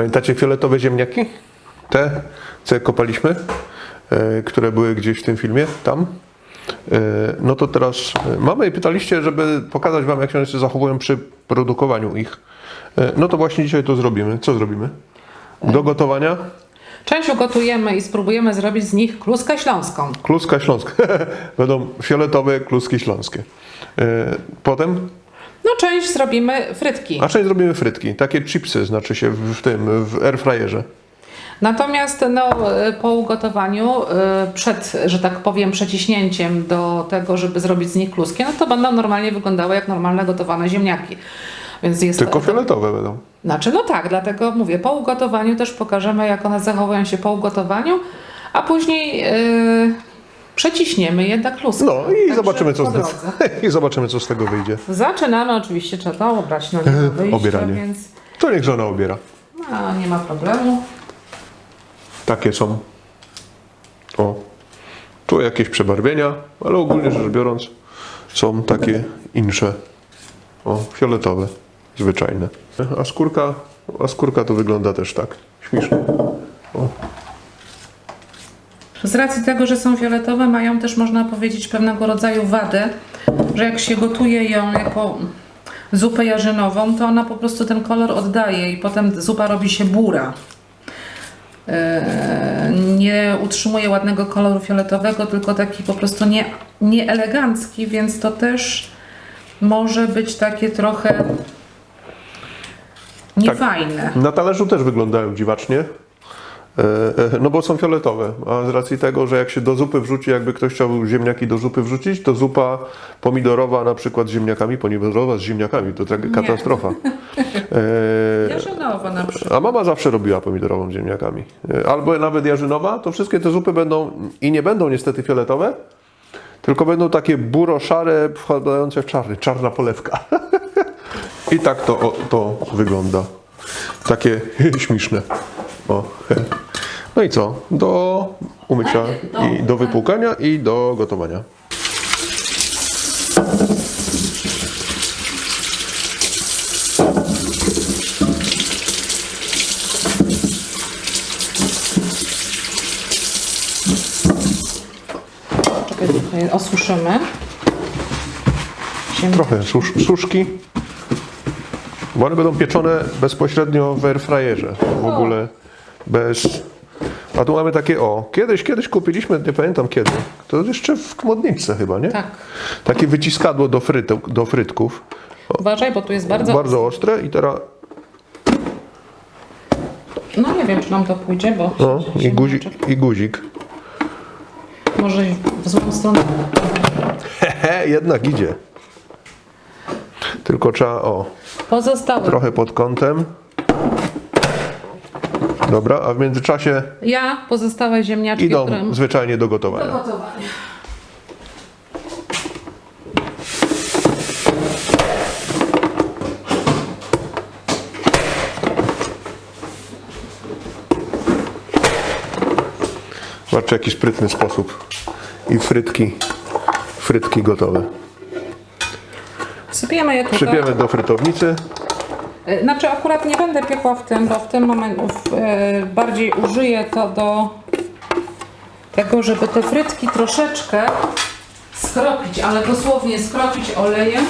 Pamiętacie fioletowe ziemniaki? Te, co kopaliśmy, e, które były gdzieś w tym filmie, tam. E, No to teraz e, mamy i pytaliście, żeby pokazać Wam, jak się one zachowują przy produkowaniu ich. No to właśnie dzisiaj to zrobimy. Co zrobimy? Do gotowania Część ugotujemy i spróbujemy zrobić z nich kluskę śląską. kluska śląska. Będą fioletowe kluski śląskie. Potem, No część zrobimy frytki. a część zrobimy frytki, takie chipsy, znaczy się w, tym, w airfryerze. Natomiast no, po ugotowaniu, y, przed, że tak powiem, przeciśnięciem do tego, żeby zrobić z nich kluski, no to będą normalnie wyglądały jak normalne gotowane ziemniaki. Więc jest Tylko fioletowe będą. Znaczy, no tak, dlatego mówię, po ugotowaniu też pokażemy, jak one zachowują się po ugotowaniu, a później yy, przeciśniemy je dla kluski. No i Także zobaczymy, co po z, drodze. i zobaczymy, co z tego wyjdzie. Zaczynamy oczywiście, trzeba to obrać, no nie ma wyjścia, Obieranie. więc To niech żona obiera. no, nie ma problemu. Takie są. O. Tu jakieś przebarwienia, ale ogólnie rzecz biorąc są takie insze. O, fioletowe, zwyczajne. A skórka, a skórka to wygląda też tak. Śmiesznie. O. Z racji tego, że są fioletowe, mają też, można powiedzieć, pewnego rodzaju wadę, że jak się gotuje ją jako zupę jarzynową, to ona po prostu ten kolor oddaje i potem zupa robi się bura. Eee, Nie utrzymuje ładnego koloru fioletowego, tylko taki po prostu nie, nieelegancki, więc to też może być takie trochę niefajne. Na talerzu też wyglądają dziwacznie. E, e, No bo są fioletowe, a z racji tego, że jak się do zupy wrzuci, jakby ktoś chciał ziemniaki do zupy wrzucić, to zupa pomidorowa na przykład z ziemniakami, pomidorowa z ziemniakami, to tak katastrofa. E, Jarzynowa na przykład. A mama zawsze robiła pomidorową z ziemniakami. Albo nawet jarzynowa, to wszystkie te zupy będą i nie będą niestety fioletowe, tylko będą takie buro-szare, wpadające w czarny, czarna polewka. I tak to, to wygląda. Takie śmieszne. O. No i co? Do umycia i do wypłukania i do gotowania. Czekaj, tutaj osuszymy. Trochę susz, suszki. Bo one będą pieczone bezpośrednio w airfryerze. W ogóle bez... A tu mamy takie, o, kiedyś, kiedyś kupiliśmy, nie pamiętam kiedy, to jeszcze w modniczce chyba, nie? Tak. Takie wyciskadło do, frytek, do frytków. Uważaj, bo tu jest bardzo. Bardzo ostre i teraz, No nie wiem, czy nam to pójdzie, bo. no, i guzik, i guzik. Może w złą stronę. Hehe, jednak idzie. Tylko trzeba, o, Pozostałe. trochę pod kątem. Dobra, a w międzyczasie Ja pozostałe ziemniaczki, idą które. zwyczajnie do gotowania. Gotowanie. Zobaczcie, jaki sprytny sposób. I frytki, frytki gotowe. Sypiemy je tutaj. Przypiemy do frytownicy. Y, Znaczy akurat nie będę piekła w tym, bo w tym momencie bardziej użyję to do tego, żeby te frytki troszeczkę skropić, ale dosłownie skropić olejem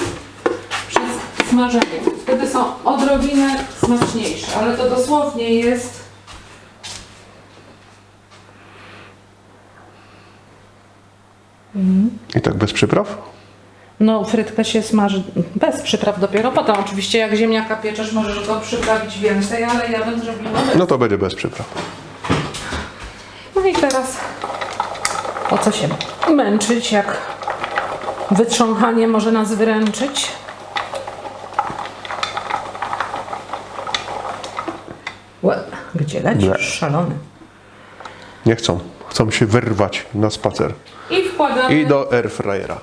przed smażeniem. Wtedy są odrobinę smaczniejsze, ale to dosłownie jest I tak bez przypraw. No, frytkę się smaży bez przypraw dopiero potem. Oczywiście jak ziemniaka pieczesz, możesz go przyprawić więcej, ale ja bym zrobiła bez. No to będzie bez przypraw. No i teraz po co się męczyć, jak wytrząchanie może nas wyręczyć. Łe, gdzie lecisz? Łe. Szalony. Nie chcą. Chcą się wyrwać na spacer. I wkładamy, I do airfryera.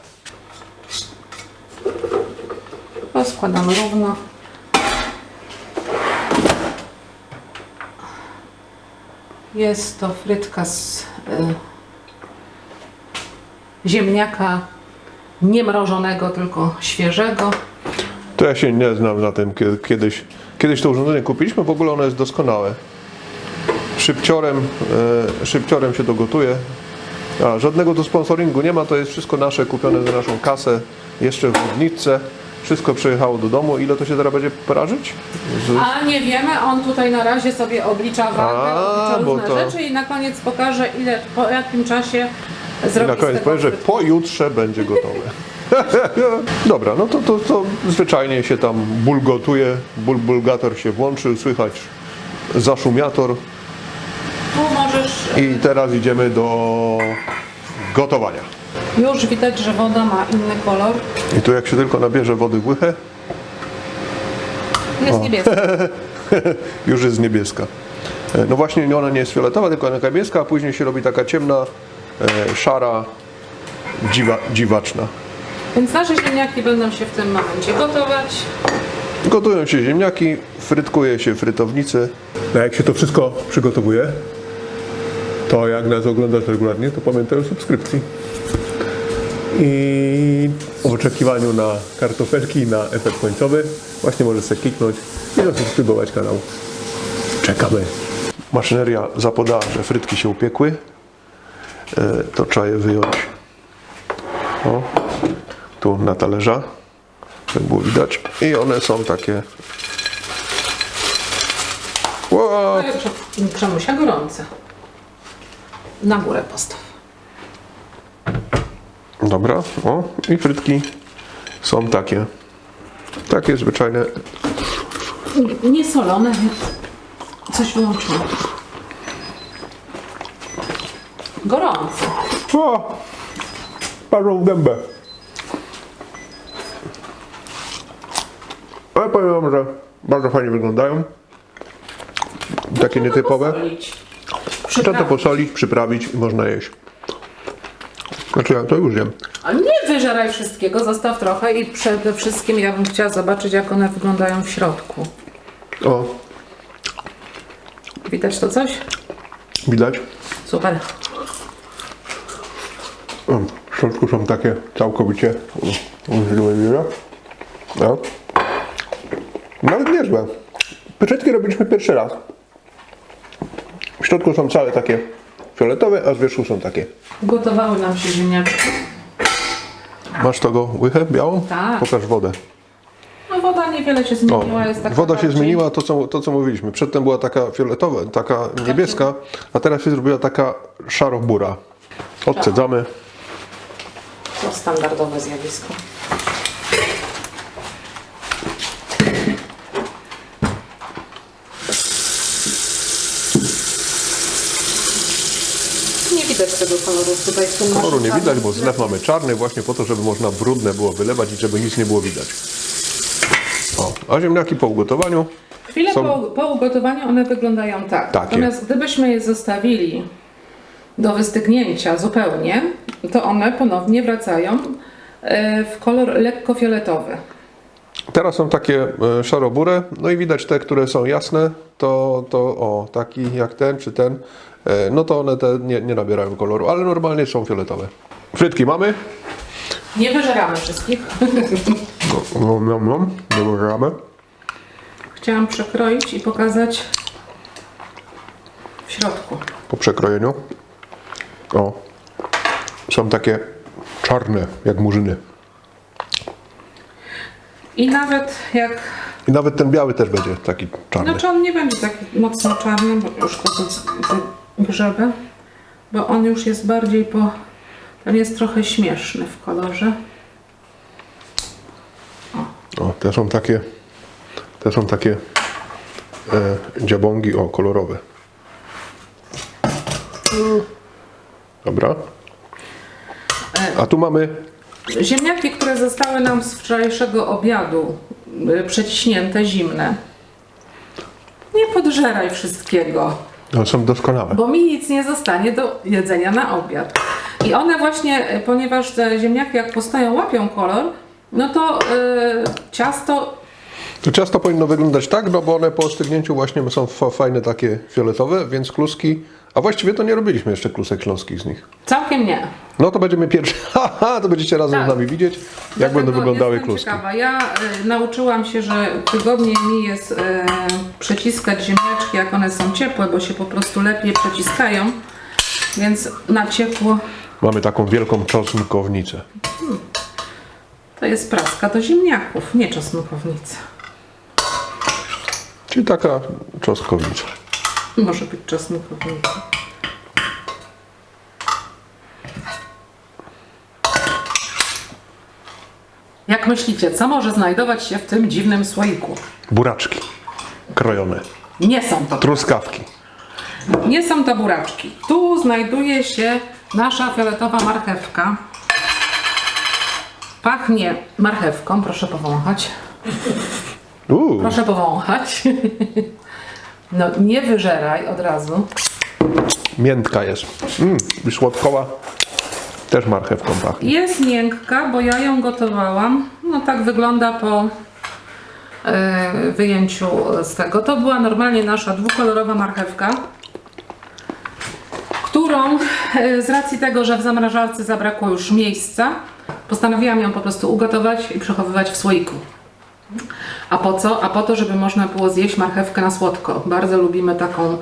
Rozkładamy równo. Jest to frytka z y, ziemniaka nie mrożonego, tylko świeżego. To ja się nie znam na tym. Kie- Kiedyś Kiedyś to urządzenie kupiliśmy, w ogóle ono jest doskonałe. Szybciorem, e, szybciorem się to gotuje. A, żadnego tu sponsoringu nie ma, to jest wszystko nasze, kupione za naszą kasę, jeszcze w wódniczce. Wszystko przyjechało do domu. Ile to się teraz będzie prażyć? Z... A nie wiemy, on tutaj na razie sobie oblicza wagę, A, oblicza różne to- rzeczy i na koniec pokaże ile, po jakim czasie I zrobi na koniec powiem, że pojutrze będzie gotowe. Dobra, no to, to, to zwyczajnie się tam bulgotuje, bulbulgator się włączył, słychać zaszumiator Tu możesz, i teraz idziemy do gotowania. Już widać, że woda ma inny kolor. I tu jak się tylko nabierze wody w łychę, Jest niebieski. już jest niebieska. E, No właśnie ona nie jest fioletowa, tylko ona niebieska, a później się robi taka ciemna, e, szara, dziwa, dziwaczna. Więc nasze ziemniaki będą się w tym momencie gotować. Gotują się ziemniaki, frytkuje się frytownicy. A jak się to wszystko przygotowuje, to jak nas oglądasz regularnie, to pamiętaj o subskrypcji. I w oczekiwaniu na kartofelki, na efekt końcowy, właśnie możesz sobie kliknąć i zasubskrybować kanał. Czekamy. Maszyneria zapodała, że frytki się upiekły. E, To trzeba je wyjąć. O, tu na talerza jak było widać. I one są takie. Wow. Przemusia gorące. Na górę postaw. Dobra, o i frytki są takie. Takie zwyczajne. Nie solone, więc coś wyłączyłam. Gorące. O, parzą w gębę. Ale powiem wam, że bardzo fajnie wyglądają. Takie nietypowe. Trzeba to posolić, przyprawić i można jeść. Znaczy ja to już wiem. A nie wyżeraj wszystkiego, zostaw trochę i przede wszystkim ja bym chciała zobaczyć, jak one wyglądają w środku. O, Widać to coś? widać? Super. O, W środku są takie całkowicie źle wiele. No. Nawet niezłe. Pieczętki robiliśmy pierwszy raz. W środku są całe takie fioletowe, a z wierzchu są takie. Gotowały nam się ziemniaczki. Masz tego łychę białą? Tak. Pokaż wodę. No woda niewiele się zmieniła, jest taka woda się bardziej- zmieniła, to co, to co mówiliśmy. Przedtem była taka fioletowa, taka niebieska, a teraz się zrobiła taka szaro-bura. Odcedzamy. To standardowe zjawisko. Nie widać tego koloru tutaj w tym Koloru nie widać, bo zlew mamy czarny właśnie po to, żeby można brudne było wylewać i żeby nic nie było widać. O, a ziemniaki po ugotowaniu Chwilę Są- po, po ugotowaniu one wyglądają tak. Takie. Natomiast gdybyśmy je zostawili do wystygnięcia zupełnie, to one ponownie wracają e, w kolor lekko fioletowy. Teraz są takie e, szarobure, no i widać te, które są jasne, to, to o, taki jak ten czy ten, no to one te nie, nie nabierają koloru, ale normalnie są fioletowe. Frytki mamy. Nie wyżeramy wszystkich. No, no, no, nie możemy. Chciałam przekroić i pokazać w środku. Po przekrojeniu. O, są takie czarne, jak murzyny. I nawet jak. I nawet ten biały też będzie taki czarny. Znaczy on nie będzie taki mocno czarny, bo już to te grzeby, bo on już jest bardziej po. Ten jest trochę śmieszny w kolorze. O, te są takie, te są takie e, dziabągi, o, kolorowe. Dobra. A tu mamy, Ziemniaki, które zostały nam z wczorajszego obiadu, y, przeciśnięte, zimne. Nie podżeraj wszystkiego. No, są doskonałe. bo mi nic nie zostanie do jedzenia na obiad. I one właśnie, y, ponieważ te ziemniaki jak postoją, łapią kolor, no to y, ciasto To ciasto powinno wyglądać tak, no bo one po ostygnięciu właśnie są fa- fajne takie fioletowe, więc kluski... A właściwie to nie robiliśmy jeszcze klusek śląskich z nich. Całkiem nie. No to będziemy pierwszy... Haha, to będziecie razem Tak. z nami widzieć, jak Dlatego będą wyglądały jestem kluski. Ciekawa. Ja y, nauczyłam się, że wygodniej mi jest y, przeciskać ziemniaczki, jak one są ciepłe, bo się po prostu lepiej przeciskają. Więc na ciepło Mamy taką wielką czosnkownicę. to jest praska do ziemniaków, nie czosnkownica. Czyli taka czosnkownica. Może być czosnkownica. Jak myślicie, co może znajdować się w tym dziwnym słoiku? Buraczki krojone. Nie są to Truskawki. Nie są to buraczki. Tu znajduje się nasza fioletowa marchewka. Pachnie marchewką, proszę powąchać. Uuu, Proszę powąchać. No nie wyżeraj od razu. miętka jest. Mm, i słodkowa. Też marchewką pachnie. Jest miękka, bo ja ją gotowałam. No tak wygląda po e, wyjęciu z tego. To była normalnie nasza dwukolorowa marchewka, którą e, z racji tego, że w zamrażarce zabrakło już miejsca, postanowiłam ją po prostu ugotować i przechowywać w słoiku. A po co? A po to, żeby można było zjeść marchewkę na słodko. Bardzo lubimy taką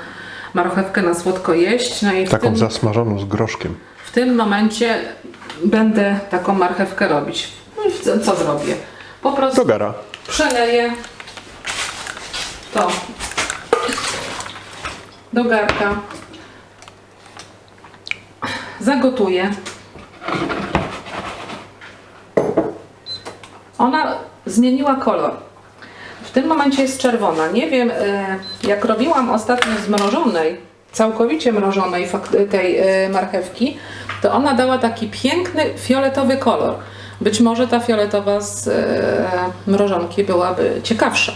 marchewkę na słodko jeść. No i Taką tym... zasmażoną z groszkiem. W tym momencie będę taką marchewkę robić. No i co, co zrobię? Po prostu Do gara. przeleję to do garka. Zagotuję. Ona zmieniła kolor. W tym momencie jest czerwona. Nie wiem, e, jak robiłam ostatnio z mrożonej, całkowicie mrożonej tej e, marchewki, to ona dała taki piękny fioletowy kolor. Być może ta fioletowa z e, mrożonki byłaby ciekawsza,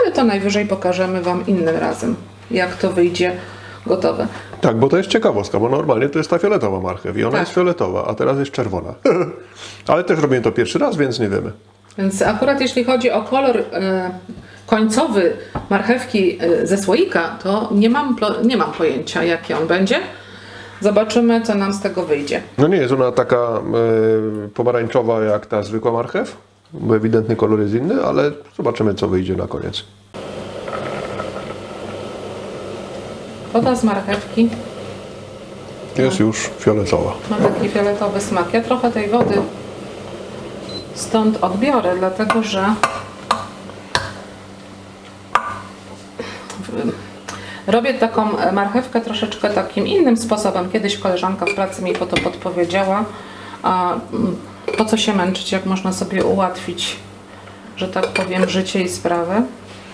ale to najwyżej pokażemy Wam innym razem, jak to wyjdzie gotowe. Tak, bo to jest ciekawostka, bo normalnie to jest ta fioletowa marchew i ona Tak. jest fioletowa, a teraz jest czerwona. Ale też robię to pierwszy raz, więc nie wiemy. Więc akurat jeśli chodzi o kolor e, końcowy marchewki e, ze słoika, to nie mam, nie mam pojęcia, jaki on będzie. Zobaczymy, co nam z tego wyjdzie. No nie jest ona taka e, pomarańczowa jak ta zwykła marchew, bo ewidentny kolor jest inny, ale zobaczymy co wyjdzie na koniec. Woda z marchewki Jest już fioletowa. ma taki fioletowy smak. Ja trochę tej wody stąd odbiorę, dlatego że robię taką marchewkę troszeczkę takim innym sposobem. Kiedyś koleżanka w pracy mi po to podpowiedziała, a mm, po co się męczyć, jak można sobie ułatwić, że tak powiem, życie i sprawę.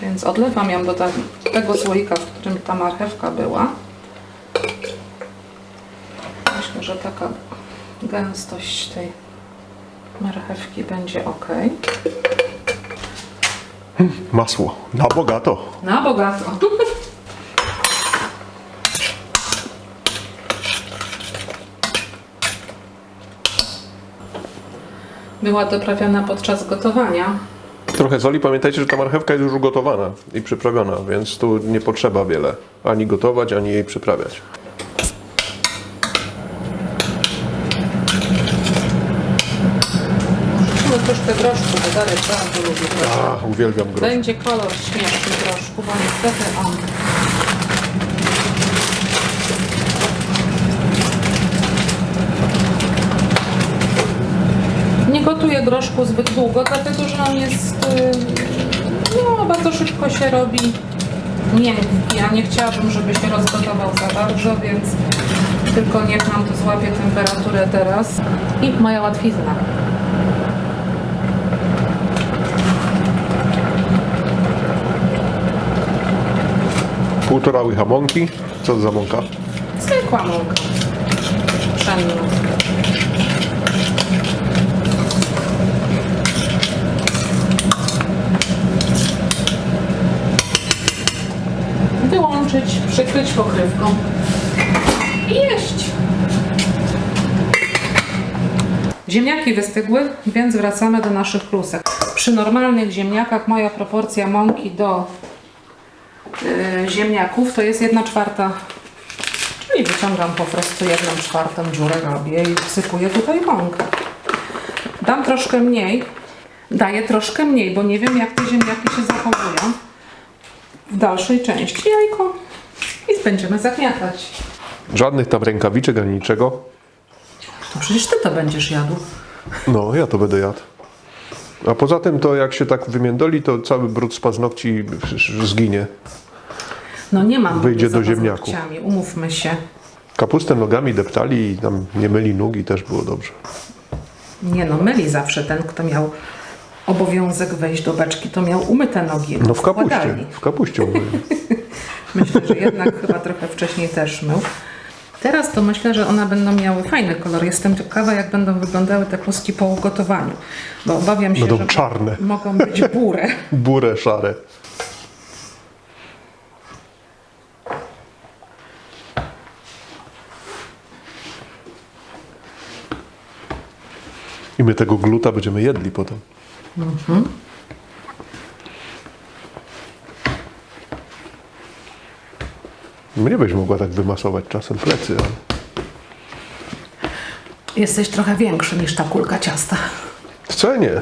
Więc odlewam ją do tego słoika, w którym ta marchewka była. Myślę, że taka gęstość tej marchewki będzie ok. Masło. Na bogato. Na bogato. Była doprawiana podczas gotowania. Trochę soli. Pamiętajcie, że ta marchewka jest już ugotowana i przyprawiona, więc tu nie potrzeba wiele. Ani gotować, ani jej przyprawiać. Wrzucimy troszkę groszku, bo Darek bardzo lubi groszek. A, uwielbiam grosz. Będzie kolor śmieszny groszku, bo niestety on Nie gotuję groszku zbyt długo, dlatego że on jest y, no, bardzo szybko się robi miękki, a nie chciałabym, żeby się rozgotował za bardzo, więc tylko niech nam to złapie temperaturę teraz. I moja łatwizna. Półtora łycha mąki. Co to za mąka? Zwykła mąka. Pszenna. Wyłączyć, przykryć pokrywką i jeść. Ziemniaki wystygły, więc wracamy do naszych klusek. Przy normalnych ziemniakach moja proporcja mąki do ziemniaków to jest 1 czwarta. Czyli wyciągam po prostu 1 czwartą dziurę robię i wsypuję tutaj mąkę. Dam troszkę mniej, daję troszkę mniej, bo nie wiem jak te ziemniaki się zachowują w dalszej części jajko i będziemy zagniatać. Żadnych tam rękawiczek ani niczego. To przecież ty to będziesz jadł. No, ja to będę jadł. A poza tym to jak się tak wymiędoli, to cały brud z paznokci zginie. No nie mam Wyjdzie do paznokciami, Umówmy się. Kapustę nogami deptali i tam nie myli nóg i też było dobrze. Nie no, myli zawsze ten, kto miał obowiązek wejść do beczki, to miał umyte nogi. No w kapuście, w kapuście mówię. Myślę, że jednak chyba trochę wcześniej też mył. Teraz to myślę, że one będą miały fajny kolor. Jestem ciekawa, jak będą wyglądały te kluski po ugotowaniu. Bo obawiam się, Będą że czarne. mogą być burę. Burę szare. I my tego gluta będziemy jedli potem. Mnie byś mogła tak wymasować czasem plecy, ale... Jesteś trochę większy niż ta kulka ciasta. Co nie?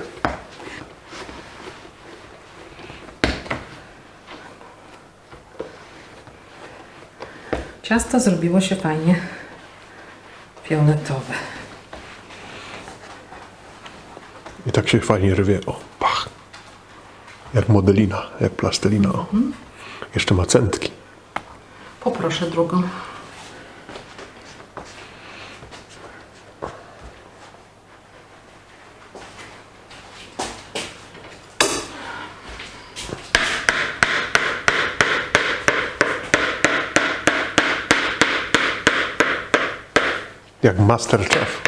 Ciasto zrobiło się fajnie fioletowe. I tak się fajnie rwie. O, pach. Jak modelina, jak plastelina. O. Jeszcze ma centki. Poproszę drugą. Jak Masterchef.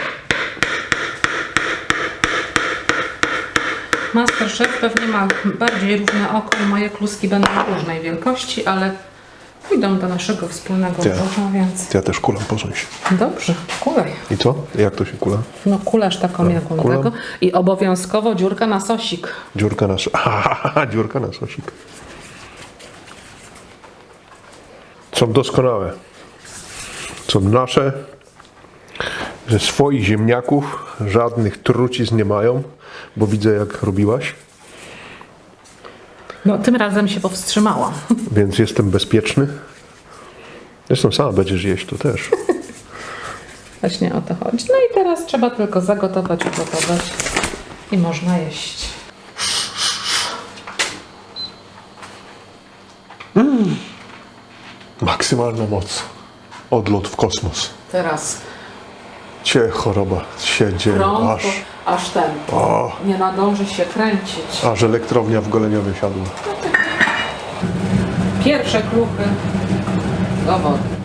Masterchef pewnie ma bardziej równe oko i moje kluski będą różnej wielkości, ale pójdą do naszego wspólnego Tak. brzucha, więc Ja też kulam, posuń się. dobrze, kulej. I co? Jak to się kula? No kulasz taką jaką kulam. tego i obowiązkowo dziurka na sosik. Dziurka na, so- dziurka na sosik. Są doskonałe. Są nasze. Ze swoich ziemniaków żadnych trucizn nie mają, bo widzę jak robiłaś, No tym razem się powstrzymałam. więc jestem bezpieczny. Zresztą sama będziesz jeść to też. Właśnie o to chodzi. No i teraz trzeba tylko zagotować, ugotować i można jeść. Maksymalna moc. Odlot w kosmos. Teraz Cię choroba się dzieje, prąd, aż, aż ten o, nie nadąży się kręcić. aż elektrownia w Goleniowie siadła. Pierwsze kruchy do wody.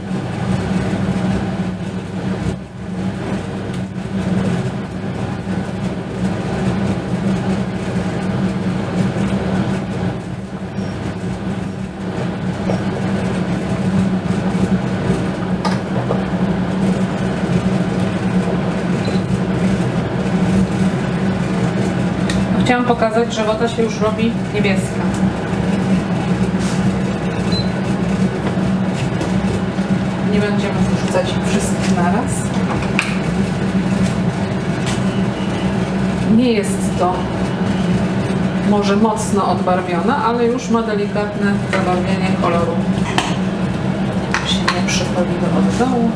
Pokazać, że woda się już robi niebieska. Nie będziemy wrzucać ich wszystkich naraz. Nie jest to może mocno odbarwione, ale już ma delikatne zabarwienie koloru. Się nie przypaliły od dołu.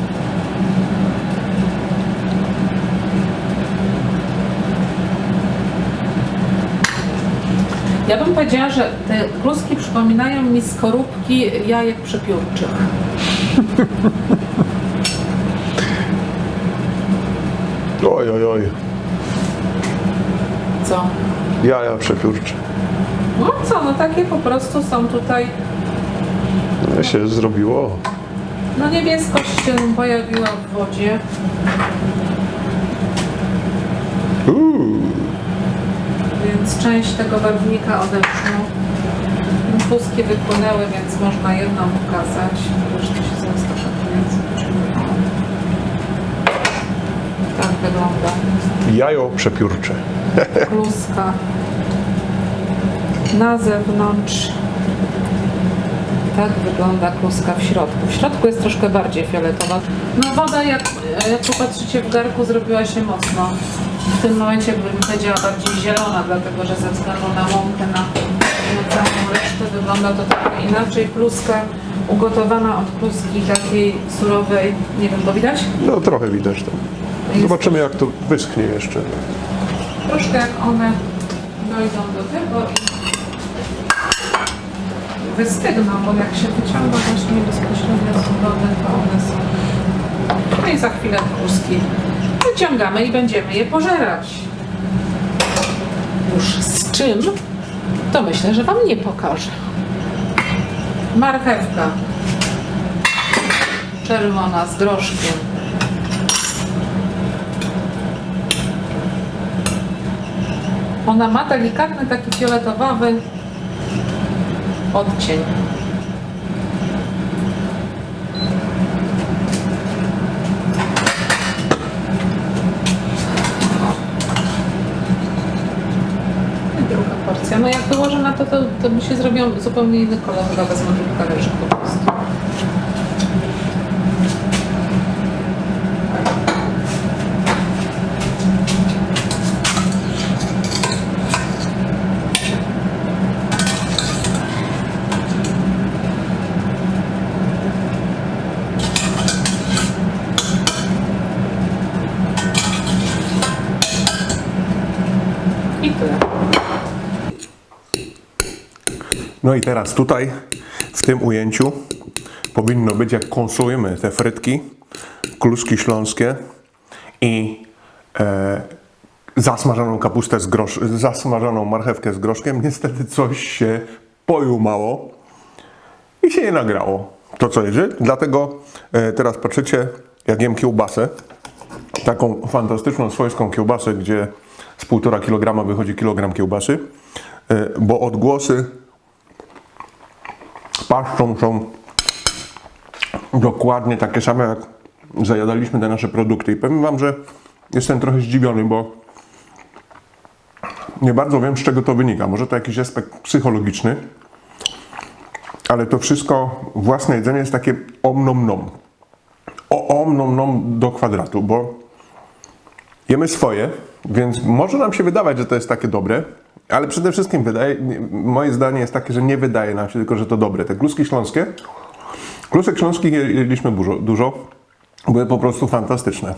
Ja bym powiedziała, że te kluski przypominają mi skorupki jajek przepiórczych. Oj, oj, oj. Co? Jaja przepiórcze. No co, no takie po prostu są tutaj, No się zrobiło. no niebieskość się pojawiła w wodzie. Więc część tego barwnika odeszła. Kluski wypłynęły, więc można jedną pokazać. Reszta się zostawiając. Tak wygląda Jajo przepiórcze. kluska na zewnątrz. Tak wygląda kluska w środku. W środku jest troszkę bardziej fioletowa. No woda, jak, jak popatrzycie w garku, zrobiła się mocno. W tym momencie bym powiedziała bardziej zielona, dlatego że ze względu na mąkę, na, na całą resztę wygląda to trochę inaczej. Kluska ugotowana od kluski takiej surowej, nie wiem, to widać? No trochę widać to. Zobaczymy jak to wyschnie jeszcze. Troszkę jak one dojdą do tego i wystygną, bo jak się wyciąga właśnie bezpośrednio z wody, to one są... No i za chwilę kluski wyciągamy i będziemy je pożerać. Już z czym? To myślę, że Wam nie pokażę. Marchewka. Czerwona z groszkiem. Ona ma delikatny taki fioletowawy odcień. I druga wyłożę na to, to, to mi się zrobią zupełnie inny kolor. Chyba wezmę drugi talerzyk po prostu. I tyle. No i teraz tutaj, w tym ujęciu, powinno być jak konsujemy te frytki, kluski śląskie i e, zasmażoną kapustę z grosz, zasmażoną marchewkę z groszkiem. Niestety coś się pojumało i się nie nagrało to, co jedzie. Dlatego e, teraz patrzycie, jak jem kiełbasę, taką fantastyczną swojską kiełbasę, gdzie z 1,5 kg wychodzi kilogram kiełbasy, e, bo odgłosy paszczą są dokładnie takie same, jak zajadaliśmy te nasze produkty. I powiem Wam, że jestem trochę zdziwiony, bo nie bardzo wiem, z czego to wynika. Może to jakiś aspekt psychologiczny, ale to wszystko, własne jedzenie jest takie omnom nom. O omnom nom do kwadratu, bo jemy swoje, więc może nam się wydawać, że to jest takie dobre, ale przede wszystkim wydaje, moje zdanie jest takie, że nie wydaje nam się tylko, że to dobre. Te kluski śląskie, klusek śląskich je- jedliśmy dużo, dużo były po prostu fantastyczne.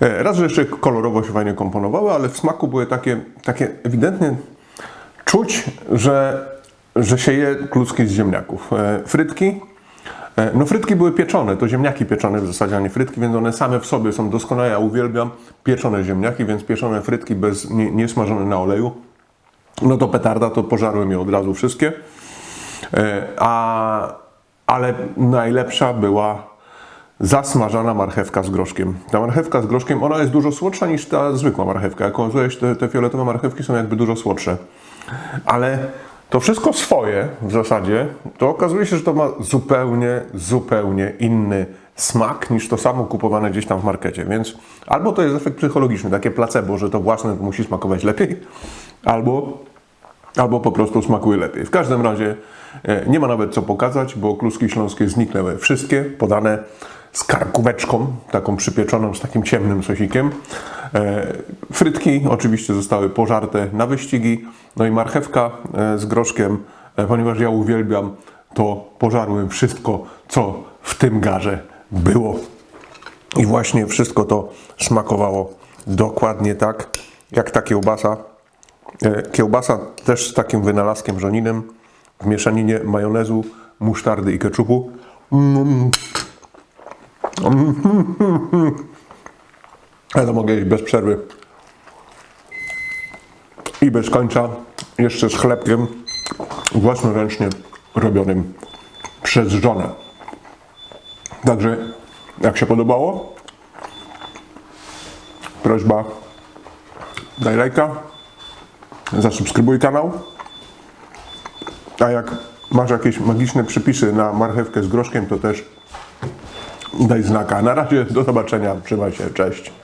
E, Raz, że jeszcze kolorowo się fajnie komponowały, ale w smaku były takie, takie ewidentnie czuć, że, że się je kluski z ziemniaków. E, Frytki, E, No frytki były pieczone, to ziemniaki pieczone w zasadzie, a nie frytki, więc one same w sobie są doskonałe. Ja uwielbiam pieczone ziemniaki, więc pieczone frytki bez, nie, nie smażone na oleju. No to petarda, to pożarłem je od razu wszystkie. E, A, ale najlepsza była zasmażana marchewka z groszkiem. Ta marchewka z groszkiem, ona jest dużo słodsza niż ta zwykła marchewka. Jak okazuje te, te fioletowe marchewki są jakby dużo słodsze. Ale to wszystko swoje w zasadzie, to okazuje się, że to ma zupełnie, zupełnie inny smak niż to samo kupowane gdzieś tam w markecie. Więc albo to jest efekt psychologiczny, takie placebo, że to własne musi smakować lepiej, albo albo po prostu smakuje lepiej. W każdym razie e, nie ma nawet co pokazać, bo kluski śląskie zniknęły wszystkie, podane z karkóweczką, taką przypieczoną z takim ciemnym sosikiem. E, Frytki oczywiście zostały pożarte na wyścigi, no i marchewka e, z groszkiem, ponieważ ja uwielbiam, to pożarłem wszystko, co w tym garze było. I właśnie wszystko to smakowało dokładnie tak, jak ta kiełbasa Kiełbasa też z takim wynalazkiem żoninem w mieszaninie majonezu, musztardy i keczupu. Mm. Ale to mogę jeść bez przerwy. I bez końca jeszcze z chlebkiem własnoręcznie robionym przez żonę. Także jak się podobało, prośba daj lajka, zasubskrybuj kanał. A jak masz jakieś magiczne przypisy na marchewkę z groszkiem, to też daj znaka. Na razie do zobaczenia. Trzymaj się. Cześć.